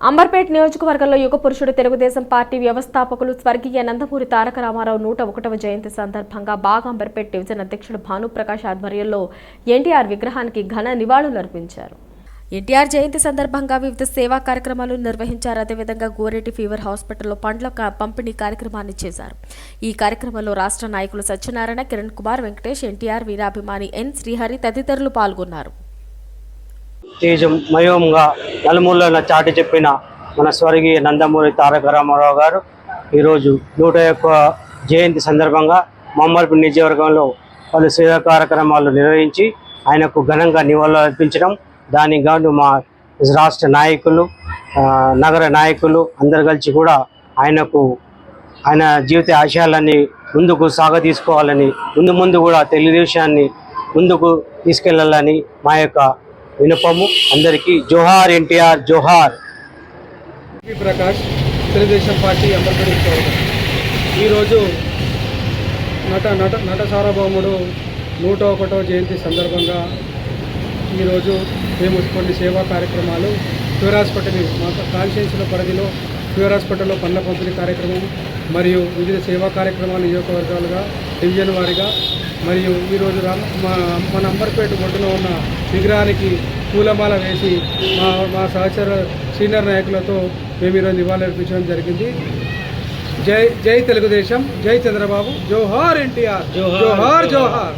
అంబర్పేట్ నియోజకవర్గంలో యుగ పురుషుడు తెలుగుదేశం పార్టీ వ్యవస్థాపకులు స్వర్గీయ నందమూరి తారక రామారావు నూట ఒకటవ జయంతి సందర్భంగా బాగ్ అంబర్పేట్ డివిజన్ అధ్యక్షుడు భానుప్రకాష్ ఆధ్వర్యంలో ఎన్టీఆర్ విగ్రహానికి ఘన నివాళులర్పించారు ఎన్టీఆర్ జయంతి సందర్భంగా వివిధ సేవా కార్యక్రమాలు నిర్వహించారు. అదేవిధంగా గోరెడ్డి ఫీవర్ హాస్పిటల్లో పండ్ల పంపిణీ కార్యక్రమాన్ని చేశారు. ఈ కార్యక్రమంలో రాష్ట్ర నాయకులు సత్యనారాయణ కిరణ్ కుమార్ వెంకటేష్ ఎన్టీఆర్ వీరాభిమాని ఎన్ శ్రీహరి తదితరులు పాల్గొన్నారు. తేజం మయోంగా నలుమూలన చాటి చెప్పిన మన స్వర్గీయ నందమూరి తారక రామారావు గారు ఈరోజు నూట యొక్క జయంతి సందర్భంగా మమ్మల్పి నియోజకవర్గంలో పలు సేవా కార్యక్రమాలు నిర్వహించి ఆయనకు ఘనంగా నివాళులు అర్పించడం దానికి గాను మా రాష్ట్ర నాయకులు నగర నాయకులు అందరు కలిసి కూడా ఆయనకు ఆయన జీవిత ఆశయాలన్నీ ముందుకు సాగతీసుకోవాలని ముందు ముందు కూడా తెలుగుదేశాన్ని ముందుకు తీసుకెళ్ళాలని మా యొక్క వినపము. అందరికీ జోహార్ ఎన్టీఆర్ జోహార్. ప్రకాష్ తెలుగుదేశం పార్టీ అంబర్పేట ఈరోజు నట నట నట సార్వభౌముడు నూట ఒకటో జయంతి సందర్భంగా ఈరోజు మేము కొన్ని సేవా కార్యక్రమాలు క్యూర్ హాస్పిటల్ మా కాన్స్టిట్యూన్సీల పరిధిలో క్యూర్ హాస్పిటల్లో పండ్ల పంపిణీ కార్యక్రమం మరియు వివిధ సేవా కార్యక్రమాలు నియోజకవర్గాలుగా డివిజన్ వారీగా మరియు ఈరోజు రామ మా మన అంబర్పేట ఒడ్డున ఉన్న విగ్రహానికి పూలమాల వేసి మా మా సహచర సీనియర్ నాయకులతో మేము ఈరోజు నివాళులర్పించడం జరిగింది. జై జై తెలుగుదేశం జై చంద్రబాబు జోహార్ ఎన్టీఆర్ జోహార్. జోహార్.